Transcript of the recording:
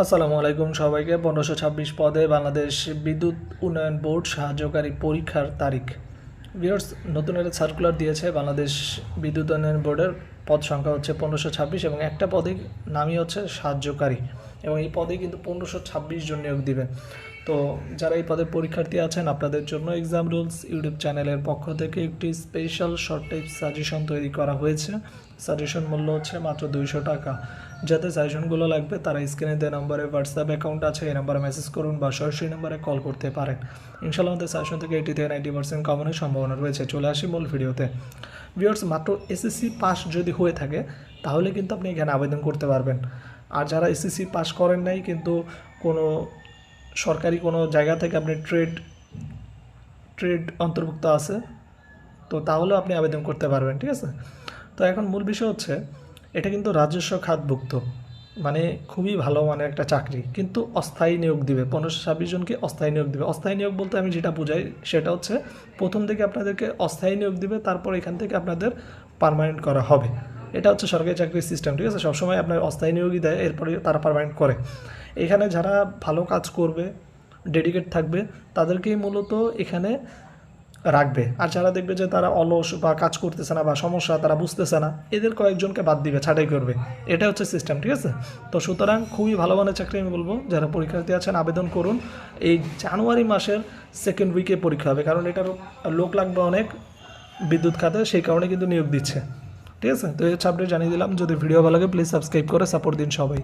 আসসালামু আলাইকুম সবাইকে। পনেরোশো ছাব্বিশ পদে বাংলাদেশ বিদ্যুৎ উন্নয়ন বোর্ড সাহায্যকারী পরীক্ষার তারিখ। বিয়ার্স নতুন একটা সার্কুলার দিয়েছে বাংলাদেশ বিদ্যুৎ উন্নয়ন বোর্ডের। পদ সংখ্যা হচ্ছে পনেরোশো ছাব্বিশ এবং একটা পদে নামই হচ্ছে সাহায্যকারী। এবং এই পদে কিন্তু পনেরোশো ছাব্বিশ জন নিয়োগ দিবে। তো যারা এই পদের পরীক্ষার্থী আছেন, আপনাদের জন্য এক্সাম রুলস ইউটিউব চ্যানেলের পক্ষ থেকে একটি স্পেশাল শর্ট টাইপ সাজেশন তৈরি করা হয়েছে। সাজেশন মূল্য হচ্ছে মাত্র দুইশো টাকা। যাতে সাজেশনগুলো লাগবে, তারা স্ক্রিনে দেওয়া নম্বরে হোয়াটসঅ্যাপ অ্যাকাউন্ট আছে, এই নাম্বারে মেসেজ করুন বা সরাসরি নম্বরে কল করতে পারেন। ইনশাল্লাহ আমাদের সাজেশন থেকে এইটি থেকে নাইনটি পার্সেন্ট কমানোর সম্ভাবনা রয়েছে। চলে আসি মূল ভিডিওতে। ভিউয়ার্স মাত্র এসএসসি পাস যদি হয়ে থাকে, তাহলে কিন্তু আপনি এখানে আবেদন করতে পারবেন। আর যারা এসএসসি পাস করেন নাই, কিন্তু কোনো সরকারি কোনো জায়গা থেকে আপনি ট্রেড ট্রেড অন্তর্ভুক্ত আছে, তো তাহলেও আপনি আবেদন করতে পারবেন, ঠিক আছে? তো এখন মূল বিষয় হচ্ছে, এটা কিন্তু রাজস্ব খাতভুক্ত মানে খুবই ভালো মানের একটা চাকরি, কিন্তু অস্থায়ী নিয়োগ দিবে, পনেরোশো ছাব্বিশ জনকে অস্থায়ী নিয়োগ দিবে। অস্থায়ী নিয়োগ বলতে আমি যেটা বুঝাই সেটা হচ্ছে, প্রথম থেকে আপনাদেরকে অস্থায়ী নিয়োগ দিবে, তারপর এখান থেকে আপনাদের পারমানেন্ট করা হবে। এটা হচ্ছে সরকারি চাকরির সিস্টেম ঠিক আছে? সবসময় আপনার অস্থায়ী নিয়োগই দেয়, এরপরে তারা পারমানেন্ট করে। এখানে যারা ভালো কাজ করবে ডেডিকেট থাকবে, তাদেরকেই মূলত এখানে রাখবে। আর যারা দেখবে যে তারা অলস বা কাজ করতেছে না বা সমস্যা, তারা বুঝতেছে না, এদের কয়েকজনকে বাদ দিবে, ছাঁটাই করবে। এটা হচ্ছে সিস্টেম ঠিক আছে? তো সুতরাং খুবই ভালো মানের চাকরি আমি বলব। যারা পরীক্ষার্থী আছেন, আবেদন করুন। এই জানুয়ারি মাসের সেকেন্ড উইকে পরীক্ষা হবে, কারণ এটার লোক লাগবে অনেক, বিদ্যুৎ খাতে, সেই কারণে কিন্তু নিয়োগ দিচ্ছে। ঠিক আছে? তো এই হচ্ছে আপডেট জানিয়ে দিলাম। যদি ভিডিও ভালো লাগে প্লিজ সাবস্ক্রাইব করে সাপোর্ট দিন সবাই।